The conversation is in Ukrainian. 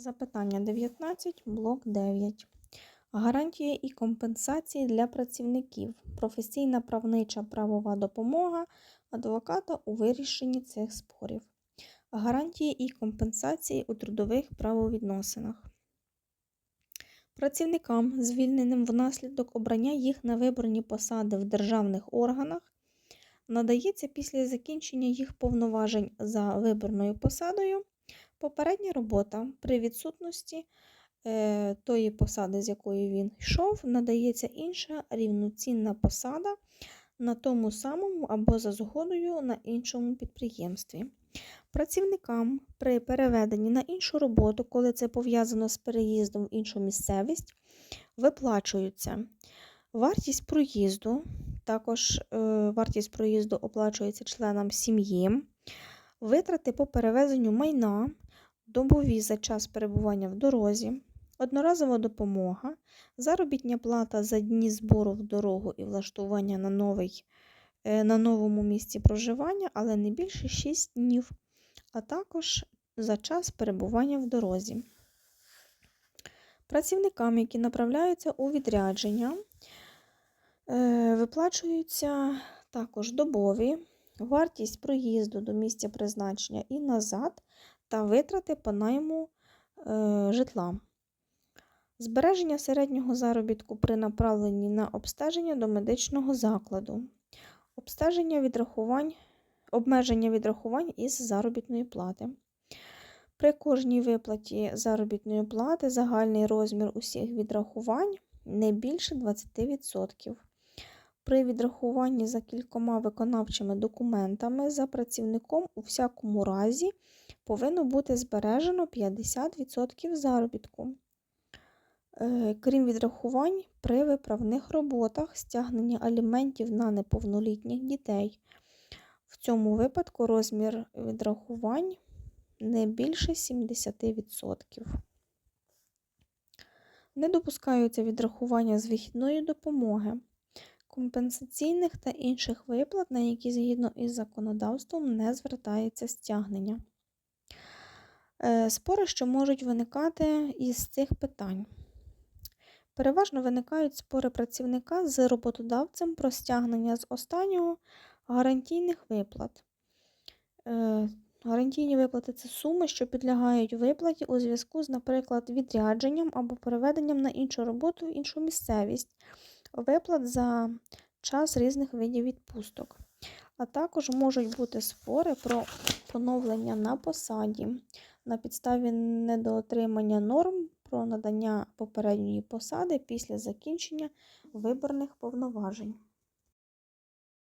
Запитання 19, блок 9. Гарантії і компенсації для працівників. Професійна правнича правова допомога адвоката у вирішенні цих спорів. Гарантії і компенсації у трудових правовідносинах. Працівникам, звільненим внаслідок обрання їх на виборні посади в державних органах, надається після закінчення їх повноважень за виборною посадою попередня робота при відсутності е, тої посади, з якої він йшов, надається інша рівноцінна посада на тому самому або за згодою на іншому підприємстві. Працівникам при переведенні на іншу роботу, коли це пов'язано з переїздом в іншу місцевість, виплачуються вартість проїзду, також е, вартість проїзду оплачується членам сім'ї, витрати по перевезенню майна, добові за час перебування в дорозі, одноразова допомога, заробітня плата за дні збору в дорогу і влаштування на, новий, е, на новому місці проживання, але не більше 6 днів, а також за час перебування в дорозі. Працівникам, які направляються у відрядження, е, виплачуються також добові, вартість проїзду до місця призначення і назад та витрати по найму е, житла. Збереження середнього заробітку при направленні на обстеження до медичного закладу. Обстеження відрахувань, обмеження відрахувань із заробітної плати. При кожній виплаті заробітної плати загальний розмір усіх відрахувань не більше 20%. При відрахуванні за кількома виконавчими документами за працівником у всякому разі повинно бути збережено 50% заробітку. Е, Крім відрахувань, при виправних роботах стягнення аліментів на неповнолітніх дітей. В цьому випадку розмір відрахувань не більше 70%. Не допускаються відрахування з вихідної допомоги, компенсаційних та інших виплат, на які згідно із законодавством не звертається стягнення. Е, Спори, що можуть виникати із цих питань. Переважно виникають спори працівника з роботодавцем про стягнення з останнього гарантійних виплат. Е, Гарантійні виплати це суми, що підлягають виплаті у зв'язку з, наприклад, відрядженням або переведенням на іншу роботу в іншу місцевість, виплат за час різних видів відпусток. А також можуть бути спори про поновлення на посаді на підставі недоотримання норм про надання попередньої посади після закінчення виборних повноважень.